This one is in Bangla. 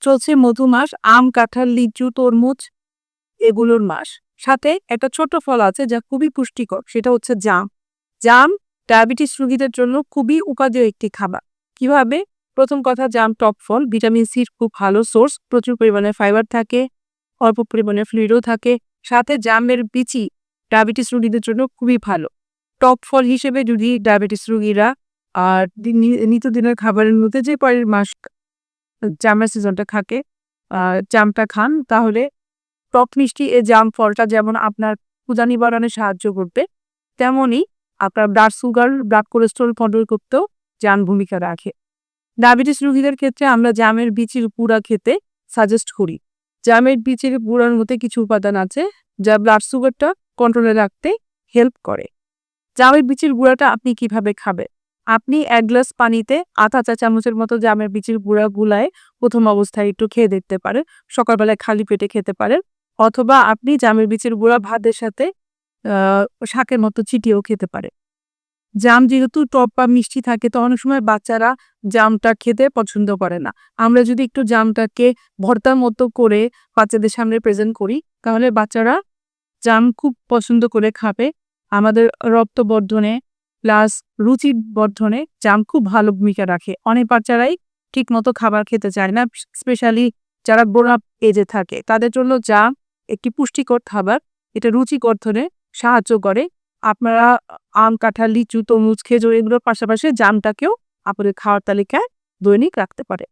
চলছে মধু মাস আম, কাঁঠাল, লিচু, তরমুজ এগুলোর মাস সাথে একটা ছোট ফল আছে যা খুবই পুষ্টিকর, সেটা হচ্ছে জাম। জাম ডায়াবেটিস রোগীদের জন্য খুবই উপাদেয় একটি খাবার। কীভাবে? প্রথম কথা, জাম টক ফল, ভিটামিন সির খুব ভালো সোর্স, প্রচুর পরিমাণে ফাইবার থাকে, অল্প পরিমাণে ফ্লুইডও থাকে। সাথে জামের বিচি ডায়াবেটিস রোগীদের জন্য খুবই ভালো। টক ফল হিসেবে যদি ডায়াবেটিস রোগীরা আর দিন- নিত্যদিনের খাবারের মধ্যে যে পরের মাস জামের সিজনটা থাকে জামটা খান, তাহলে টক মিষ্টি এই জাম ফলটা যেমন আপনার ক্ষুধা নিবারণে সাহায্য করবে তেমনই আপনার blood sugar blood cholesterol control করতেও জাম ভূমিকা রাখে। ডায়াবেটিস রোগীদের ক্ষেত্রে আমরা জামের বিচির গুঁড়া খেতে সাজেস্ট করি। জামের বীচির গুঁড়ার মধ্যে কিছু উপাদান আছে, যা ব্লাড সুগারটা কন্ট্রোলে রাখতে হেল্প করে। জামের বিচির গুঁড়াটা আপনি কীভাবে খাবেন? আপনি এক গ্লাস পানিতে আধা চা চামচের মতো জামের বিচির গুঁড়া গুলায় প্রথম অবস্থায় একটু খেয়ে দেখতে পারেন। সকালবেলায় খালি পেটে খেতে পারেন। অথবা আপনি জামের বিচির গুঁড়া ভাতের সাথে শাকের মতো চিটিয়েও খেতে পারে জাম যেহেতু টক বা মিষ্টি থাকে, তো অনেক সময় বাচ্চারা জামটা খেতে পছন্দ করে না। আমরা যদি একটু জামটাকে ভর্তার মতো করে বাচ্চাদের সামনে প্রেজেন্ট করি, তাহলে বাচ্চারা জাম খুব পছন্দ করে খাবে। আমাদের রক্ত বর্ধনে প্লাস রুচি বর্ধনে জাম খুব ভালো ভূমিকা রাখে। অনেক বাচ্চারাই ঠিক মতো খাবার খেতে চায় না, স্পেশালি যারা বোরা এজে থাকে। তাদের জন্য জাম একটি পুষ্টিকর খাবার। এটা রুচি গঠনে সাহায্য করে। আপনারা আম, কাঁঠাল, লিচু, তরমুজ, খেজুর, এগুলোর পাশাপাশি জামটাকেও আপনাদের খাওয়ার তালিকায় দৈনিক রাখতে পারে।